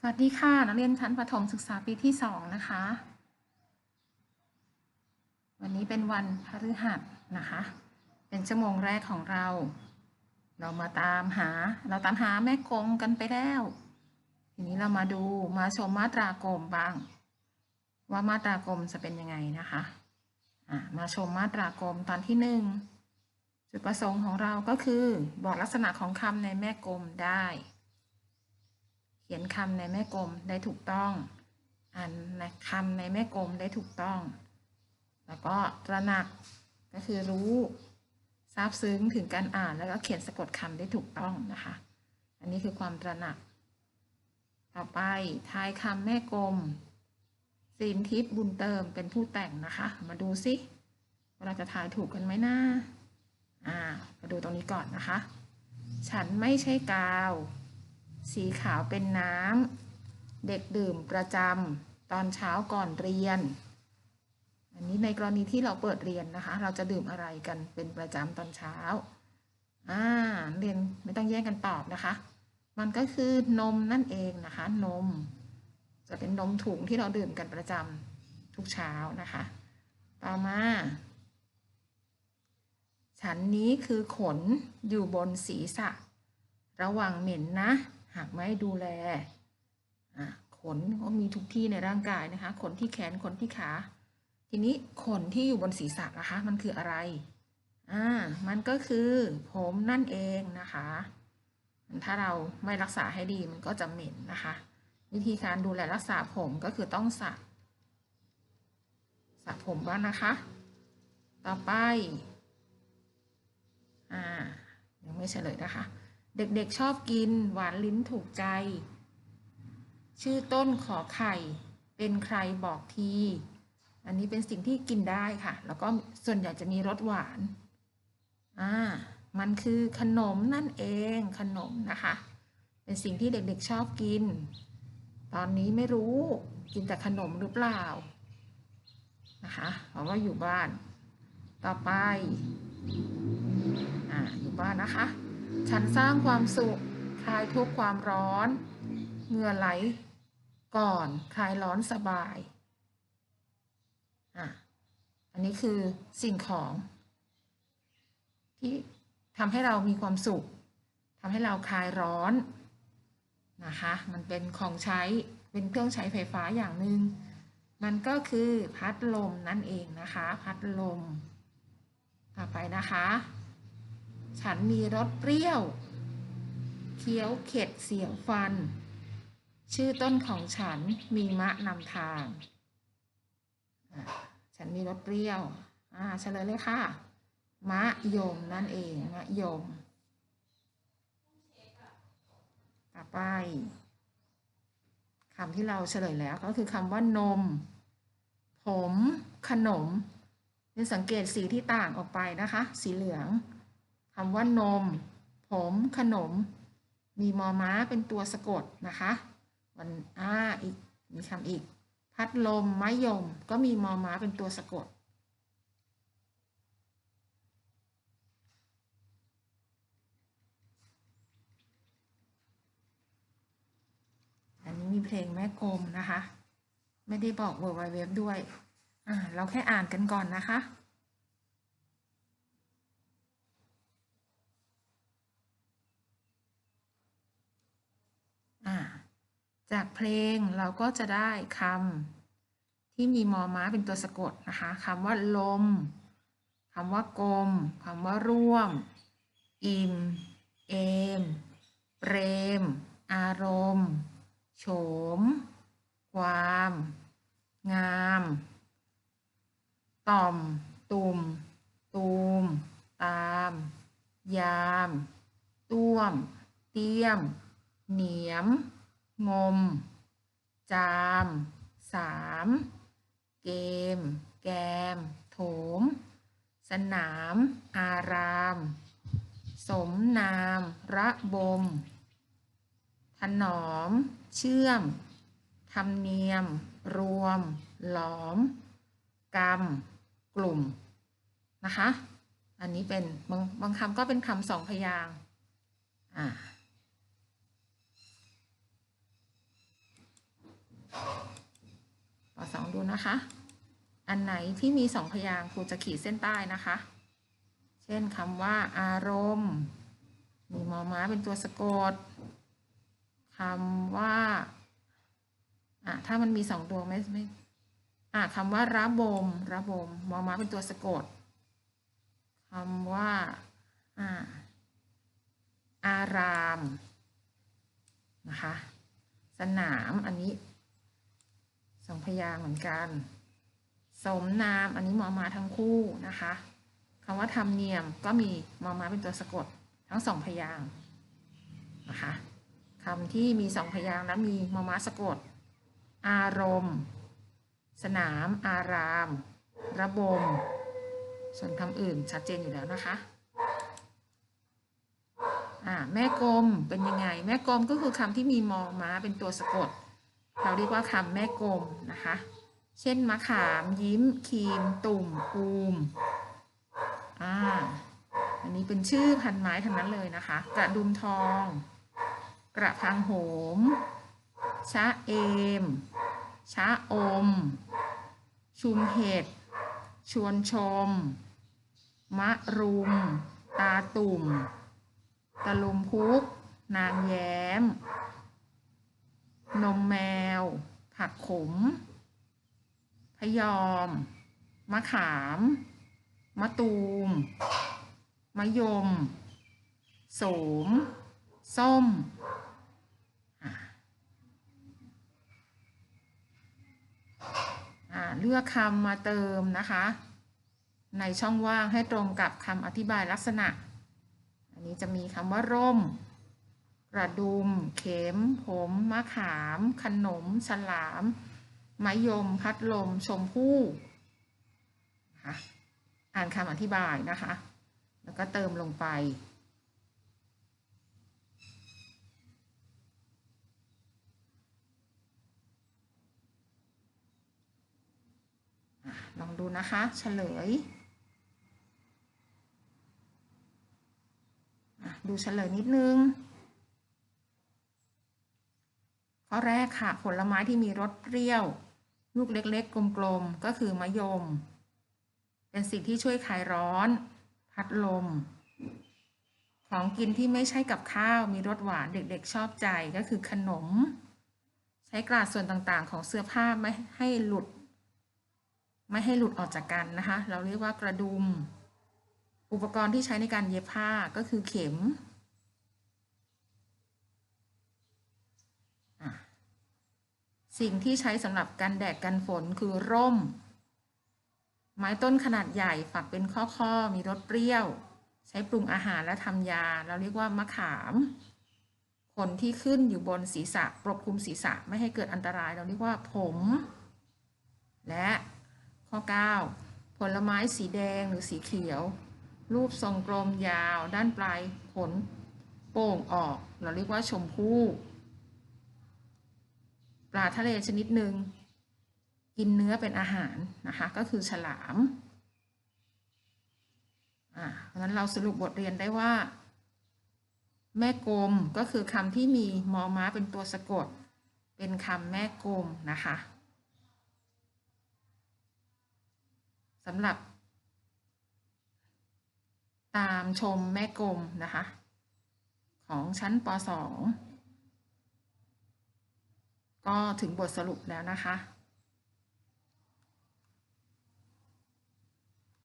สวัสดีค่ะ นักเรียนชั้นประถมศึกษาปีที่สองนะคะ วันนี้เป็นวันพฤหัสนะคะ เป็นชั่วโมงแรกของเรา เรามาตามหา เราตามหาแม่กงกันไปแล้ว ทีนี้เรามาดูมาชมมาตรากรมบ้าง ว่ามาตรากรมจะเป็นยังไงนะคะะมาชมมาตรากรมตอนที่หนึ่งจุดประสงค์ของเราก็คือบอกลักษณะของคำในแม่กลมได้ ขียนคำในแม่กลมได้ถูกต้อง อ่านคำในแม่กลมได้ถูกต้อง แล้วก็ตระหนักก็คือรู้ซาบซึ้งถึงการอ่านแล้วก็เขียนสะกดคำได้ถูกต้องนะคะ อันนี้คือความตระหนัก ต่อไปทายคำแม่กลมสินทิพย์บุญเติมเป็นผู้แต่งนะคะ มาดูสิว่าเราจะทายถูกกันไหมนะอ่ามาดูตรงนี้ก่อนนะคะ ฉันไม่ใช่กาว สีขาวเป็นน้ำ เด็กดื่มประจำตอนเช้าก่อนเรียน อันนี้ในกรณีที่เราเปิดเรียนนะคะ เราจะดื่มอะไรกันเป็นประจำตอนเช้า อ่า เรียนไม่ต้องแย่งกันตอบนะคะ มันก็คือนมนั่นเองนะคะ นม จะเป็นนมถุงที่เราดื่มกันประจำทุกเช้านะคะ ต่อมาฉันนี้คือขนอยู่บนศีรษะ ระวังเหม็นนะ หากไม่ดูแลขนก็มีทุกที่ในร่างกายนะคะ ขนที่แขนขนที่ขา ทีนี้ขนที่อยู่บนศีรษะนะคะ มันคืออะไรอ่ามันก็คือผมนั่นเองนะคะ ถ้าเราไม่รักษาให้ดีมันก็จะเหม็นนะคะ วิธีการดูแลรักษาผมก็คือต้องสระสระผมบ้างนะคะ ต่อไปอ่ายังไม่เฉลยนะคะ เด็กๆชอบกินหวานลิ้นถูกใจ ชื่อต้นขอไข่ เป็นใครบอกที อันนี้เป็นสิ่งที่กินได้ค่ะ แล้วก็ส่วนใหญ่จะมีรสหวาน อ่า มันคือขนมนั่นเอง ขนมนะคะ เป็นสิ่งที่เด็กๆชอบกิน ตอนนี้ไม่รู้กินแต่ขนมหรือเปล่า นะคะเพราะว่าอยู่บ้าน ต่อไป อ่า อยู่บ้านนะคะ ฉันสร้างความสุขคลายทุกข์ความร้อน เหงื่อไหล ก่อนคลายร้อนสบายอะอันนี้คือสิ่งของ ที่ทำให้เรามีความสุขทำให้เราคลายร้อนนะคะ มันเป็นของใช้ เป็นเครื่องใช้ไฟฟ้าอย่างหนึง่ง มันก็คือพัดลมนั่นเองนะคะ พัดลม ต่อไปนะคะ ฉันมีรสเปรี้ยว เคี้ยวเข็ดเสียวฟัน ชื่อต้นของฉันมีมะนำทาง ฉันมีรสเปรี้ยว อ่าเฉลยเลยค่ะ มะยมนั่นเอง มะยม ต่อไปคำที่เราเฉลยแล้วก็คือคำว่านม ผม ขนมนี่สังเกตสีที่ต่างออกไปนะคะ สีเหลือง คำว่านม ผมขนม มีมอม้าเป็นตัวสะกดนะคะวันอ่าอีกมีคำอีก พัดลมไม้ยม ก็มีมอม้าเป็นตัวสะกด อันนี้มีเพลงแม่กลมนะคะ ไม่ได้บอกเวอร์ไวเว็บด้วย อ่า เราแค่อ่านกันก่อนนะคะ อ่า จากเพลงเราก็จะได้คำที่มีมอม้าเป็นตัวสะกดนะคะคำว่าลมคำว่ากลมคำว่าร่วม อิ่ม เอม เปรม อารมณ์โฉม ความ งาม ต่อม ตุ่ม ตูม ตาม ยาม ต้วม เตี้ยม เหนียม งม จามสามเกม แกม โถม สนาม อาราม สมนาม ระบม ถนอม เชื่อมธรรมเนียม รวม หลอม กรรม กลุ่ม นะคะ อันนี้เป็นบางบางคำก็เป็นคำสองพยางค์อ่า ปสองดูนะคะ อันไหนที่มีสองพยางค์ครูจะขีดเส้นใต้นะคะ เช่นคำว่า อารมณ์ มีมอม้าเป็นตัวสะกดคำว่าอะถ้ามันมีสองตัวไม่ไม่อะคำว่าระบมระบมมอม้าเป็นตัวสะกดคำว่าอ่าอารามนะคะ สนามอันนี้ สองพยางเหมือนกัน สมนามอันนี้มอมาทั้งคู่นะคะคำว่าธรรมเนียมก็มีมอมาเป็นตัวสะกดทั้งสองพยางนะคะคำที่มีสองพยางค์แล้วมีมอมาสะกด อารมณ์ สนาม อาราม ระบม ส่วนคำอื่นชัดเจนอยู่แล้วนะคะอ่าแม่กลมเป็นยังไง แม่กลมก็คือคำที่มีมอม้าเป็นตัวสะกด เราเรียกว่าคำแม่กลมนะคะ เช่นมะขามยิ้มครีม ตุ่มอูมอ่าอันนี้เป็นชื่อพันไม้ทั้งนั้นเลยนะคะ กระดุมทอง กระพังโหม ชะเอม ชะอม ชุมเห็ด ชวนชม มะรุม ตาตุ่ม ตะลุมพุก นางแย้ม นมแมว ผักขม พยอม มะขาม มะตูม มะยม โสม ส้ม เลือกคำมาเติมนะคะ ในช่องว่างให้ตรงกับคำอธิบายลักษณะ อันนี้จะมีคำว่าร่ม ระดุม เข็ม ผมมะขาม ขนม ฉลามมะยม พัดลม ชมพู่นะคะอ่านคำอธิบายนะคะ แล้วก็เติมลงไป ลองดูนะคะเฉลย ดูเฉลยนิดนึง ข้อแรกค่ะ ผลไม้ที่มีรสเปรี้ยว ลูกเล็กๆ กลมๆ ก็คือมะยม เป็นสิ่งที่ช่วยคลายร้อน พัดลม ของกินที่ไม่ใช่กับข้าวมีรสหวานเด็กๆ ชอบใจก็คือขนม ใช้กราดส่วนต่างๆ ของเสื้อผ้าไม่ให้หลุด ไม่ให้หลุดออกจากกันนะคะ เราเรียกว่ากระดุม อุปกรณ์ที่ใช้ในการเย็บผ้าก็คือเข็ม อะ สิ่งที่ใช้สำหรับกันแดดกันฝนคือร่ม ไม้ต้นขนาดใหญ่ฝักเป็นข้อๆ มีรสเปรี้ยว ใช้ปรุงอาหารและทำยา เราเรียกว่ามะขามขนที่ขึ้นอยู่บนศีรษะปกคลุมศีรษะไม่ให้เกิดอันตรายเราเรียกว่าผม และข้อ 9 ผลไม้สีแดงหรือสีเขียว รูปทรงกลมยาว ด้านปลายผลโป่งออก เราเรียกว่าชมพู่ ปลาทะเลชนิดหนึ่งกินเนื้อเป็นอาหารนะคะ ก็คือฉลามอ่าเพราะฉะนั้นเราสรุปบทเรียนได้ว่า แม่กลมก็คือคำที่มีมอม้าเป็นตัวสะกด เป็นคำแม่กลมนะคะสำหรับ ตามชมแม่กลมนะคะ ของชั้นป .2 ก็ถึงบทสรุปแล้วนะคะ